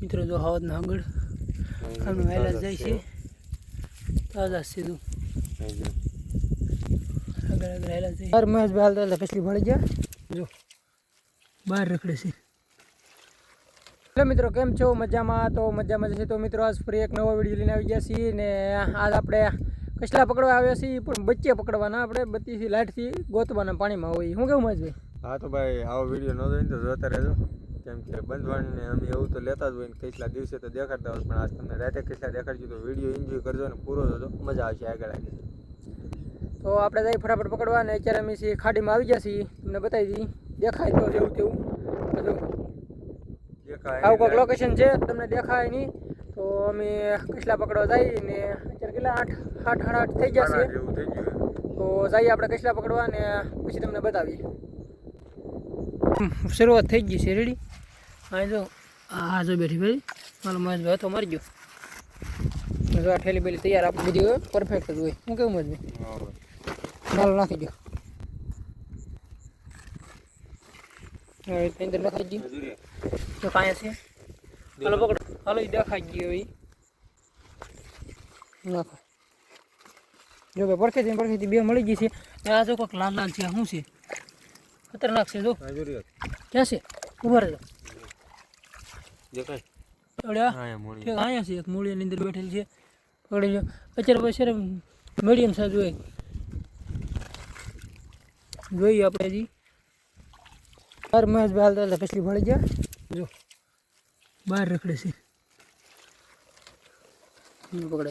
મિત્રો જો હવાના આગળ આમ વહેલા જાય છે. તાજા સીધું આગળ આગળ વહેલા જાય બાર મહેશ હાલ તો કસલી ભળી ગયા. જો બહાર રખડે છે. હેલો મિત્રો કેમ છો? મજામાં? તો મજામાં છે તો મિત્રો આજ ફરી એક નવો વીડિયો લઈને આવી ગયા છીએ ને આજ આપણે કચલા પકડવા આવ્યા છીએ પણ બચ્ચે પકડવાના આપણે બત્તીથી લાઈટથી ગોતવાના પાણીમાં હોય. શું કેવું મજભાઈ હા તો ભાઈ આવો વીડિયો ન જોઈને તો જોતા રહેજો. કેમ કે બંધવાણીને અમે એવું તો લેતા જ હોય ને કેટલા દિવસે તો દેખાડતા હોય પણ આજ તમને રાતે કેટલા દેખાડજો તો વીડિયો એન્જોય કરજો ને પૂરો થતો મજા આવશે આગળ આગળ. તો આપણે જઈ ફટાફટ પકડવા ને અત્યારે અમે છીએ ખાડીમાં આવી ગયા છીએ તમને બતાવી દઈએ. દેખાય તો જેવું તેવું. આવું કોઈક લોકેશન છે તમને દેખાય નહીં. તો અમે કેટલા પકડવા જઈ ને અત્યારે કેટલા આઠ આઠ આઠ આઠ થઈ ગયા છે તો જઈએ આપણે કેટલા પકડવા ને પછી તમને બતાવીએ. શરૂઆત થઈ ગઈ છે રેડી હા જો હા જો બેઠી ભાઈ. મારો મહેશભાઈ હતો મારી ગયો. જો આ ઠેલી બેલી તૈયાર આપી બધી પરફેક્ટ જ હોય. હું કેવું મહેશભાઈ માલ નાખી દો હવે અંદર ગઈ તો કાંઈ છે હાલો પકડો. હાલો દેખાઈ ગયો એ નાખો. જો ભાઈ પરખેતી ને બે મળી ગઈ છે. આ જો કોઈક લાલ લાલ છે શું છે? ખતરનાક છે જો. ક્યાં છે? ઊભા રહેજો દેખાય અડ્યા હા એમ મોડી ઠીક અહીંયા છે એક અંદર બેઠેલી છે. પકડી જો. અત્યારે પછી મીડિયમ સાઈઝ હોય. જોઈએ આપણે હજી. બાર મહેશ હાલતા તો પછી ભળી ગયા. જો. બહાર રખડે છે. હમ, પકડે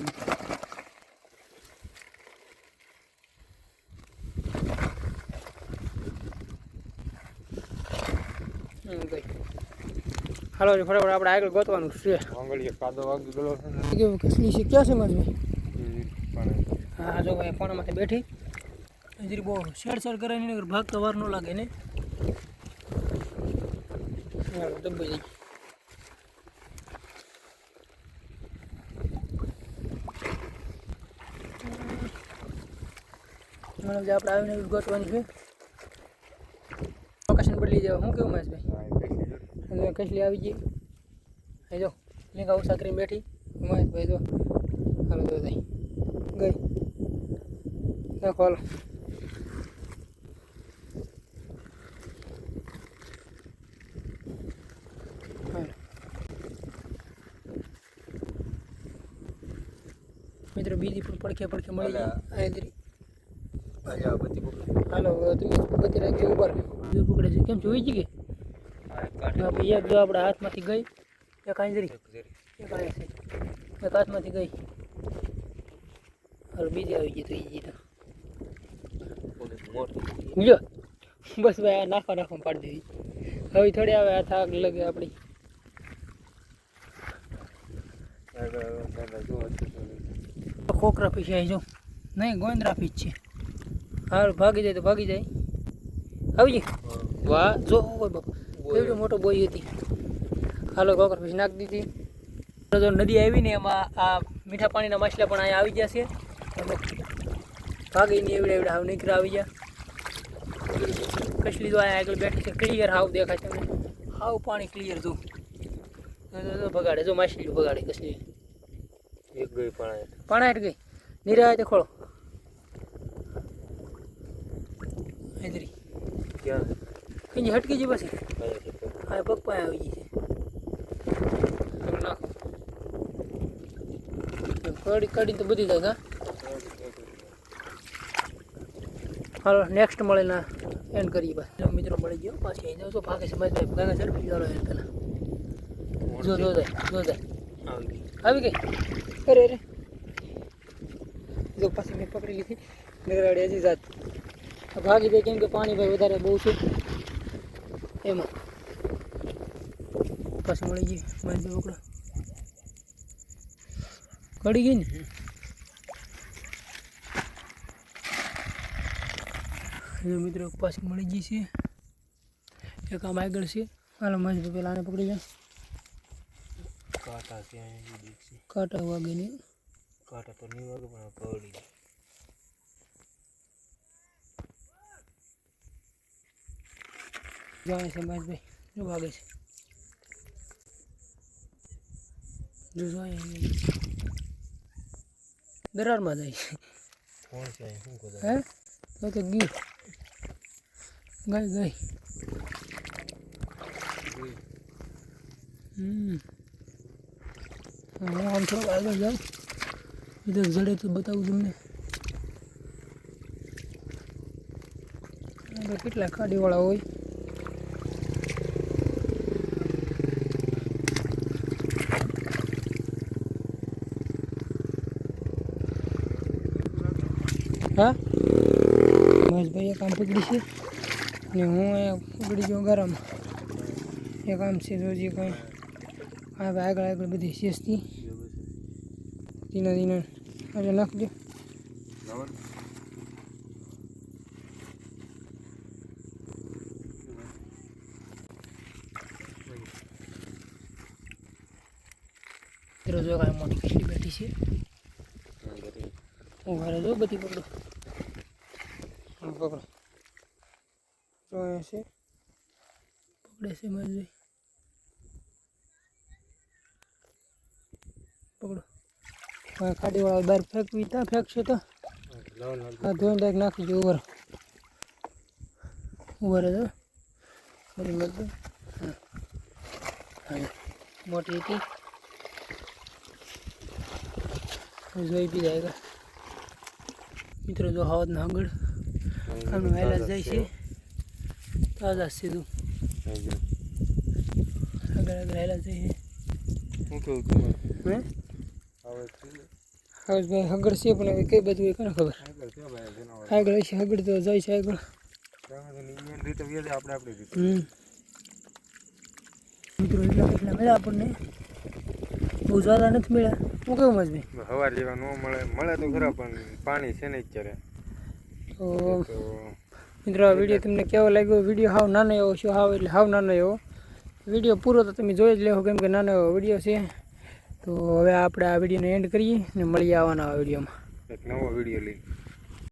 હમ, ગઈ હાલો ફટાફટ આપણે આગળ ગોતવાનું છે. આંગળીએ કાદો વાગી ગયો કેવું કસલી છે ક્યાં હમ, હા જો ભાઈ ફોન માટે બેઠી. હજી બહુ શેડ શેડ કરે નહીં ભાગ તો વાર ન લાગે ને દબાઈ આપણે આવીને ગોતવાનું ગોતવાની છે. લોકેશન બદલી જાવ હું કેવું મહેશભાઈ? હા, એ કઈ હવે લીધું. કસલી આવી ગઈ અહીં જો લીંગા ઉષા કરીને બેઠી મહેશભાઈ જો હાલો જો જાય ગઈ નાખો હાલો હાલો. મિત્રો બીજી પણ પડખે પડખે મળી જાય અહીંયાથી. આજે આ બધી પકડી. હાલો હવે તમે બધી રાખી ઊભા રહો. જો પકડે છે કેમ જોઈ ગઈ કે હા, એક જો આપણા હાથમાંથી ગઈ. એક આંજરી એક જરી. એક હાથમાંથી ગઈ. હાલો બીજી આવી ગઈ તો એ જીતો જો બસ ભાઈ આ નાખવા નાખવા પાડી દેવી હવે થોડી આવે આ થાક લગે આપણી. ખોખરા પીછે આવી જો નહીં ગોંદરા પીછ છે. હાલ ભાગી જાય તો ભાગી જાય. આવી જાય વાહ. જો ઓય બાપા. કેવડો મોટો બોઈ હતી? હાલો કોકર પછી નાખી દીધી. જો નદી આવી ને એમાં આ મીઠા પાણીના માછલા પણ અહીંયા આવી ગયા છે. ભાગી ને એવડે એવડે હાવ નીકળા આવી ગયા. કશલી તો અહીંયા આગળ બેઠી છે. ક્લિયર હાવ દેખાય તમને. હાવ પાણી ક્લિયર જો. જો, જો, જો, ભગાડે. જો માછલી ભગાડે કશલી એક ગઈ પણ. પાણા ગઈ. નીરા તે ખોળો. હાજરી ક્યાં? કઈ હટકી જી પછી કયા છે પગ? હા પગ પાસે આવી ગઈ છે હવે નાખો કડી કડી તો બધી જાય હા હાલો નેક્સ્ટ મળીને એન્ડ કરીએ બસ જો મિત્રો મળી ગયો પાછી અહીં જાવ તો ભાગે છે મારી ભાઈ ભાગે છે ચાલો એન્ડ પેલા જો જો જાય જો જાય આવી ગઈ. આવી ગઈ અરે અરે જો પાછી મેં પકડી લીધી નગરાડી હજી જાત આ ભાગી જાય કેમ કે પાણી ભાઈ વધારે બહુ છે એમાં. પાછું મળી ગઈ જો પકડો કડી ગઈ ને? જો મિત્રો પાછી મળી ગઈ છે. એક આમ આગળ છે. હાલો મારી પેલા આને પકડી જાય કાંટા ત્યાં. કાંટા વાગીને કાંટા તો નહીં વાગે પણ પકડી જાય. જાય છે મહેશભાઈ શું ભાગે છે. દરારમાં જાય છે. હે? તો કે ગયું. ગઈ ગઈ. હમ. હું આમ થોડોક આગળ જાઉં. ઇધર જડે તો બતાવું તમને. કેટલા ખાડીવાળા હોય. હા? મહેશભાઈએ કામ પકડી છે? અને હું અહીંયા પકડી ગયો ગરમ. એ કામ છે જોજી કંઈ. આ ભાઈ આગળ આગળ બધી શેષથી. ધીના ધીના. અરે નાખજો જો મોટી કેટલી બેઠી છે. હું ઘરે જો બધી. પકડો હા, પકડો જો અહીંયા છે પકડે છે મારી પકડો હવે ખાડીવાળા બહાર ફેંકવી ત્યાં ફેંકશે તો આ ધોઈને ડાયરેક્ટ નાખી દો ઉભર ઉભર જો બધી મત મોટી હતી જોઈ બી જાય મિત્રો જો હવાજ ના આગળ આનું વહેલા જાય છે તાજા સીધું આગળ આગળ વહેલા જાય છે ભાઈ હગડ છે પણ કઈ બધું એ કોને આગળ તો જાય છે આગળ મિત્રો એટલા મળ્યા આપણને બહુ નથી મળ્યા હું કેવું મજબી હવા જેવા ન મળે મળે તો ખરા પણ પાણી છે ને અત્યારે તો મિત્રો, આ વીડિયો તમને કેવો લાગ્યો? વીડિયો હાવ નાનો એવો છે, હાવ એટલે હાવ નાનો એવો. વીડિયો પૂરો તો તમે જોઈ જ લેવો કેમ કે નાનો એવો વીડિયો છે. તો હવે આપણે આ વિડીયોને એન્ડ કરીએ ને મળીએ આવવાના આ વિડીયોમાં. એક નવો વીડિયો લઈ.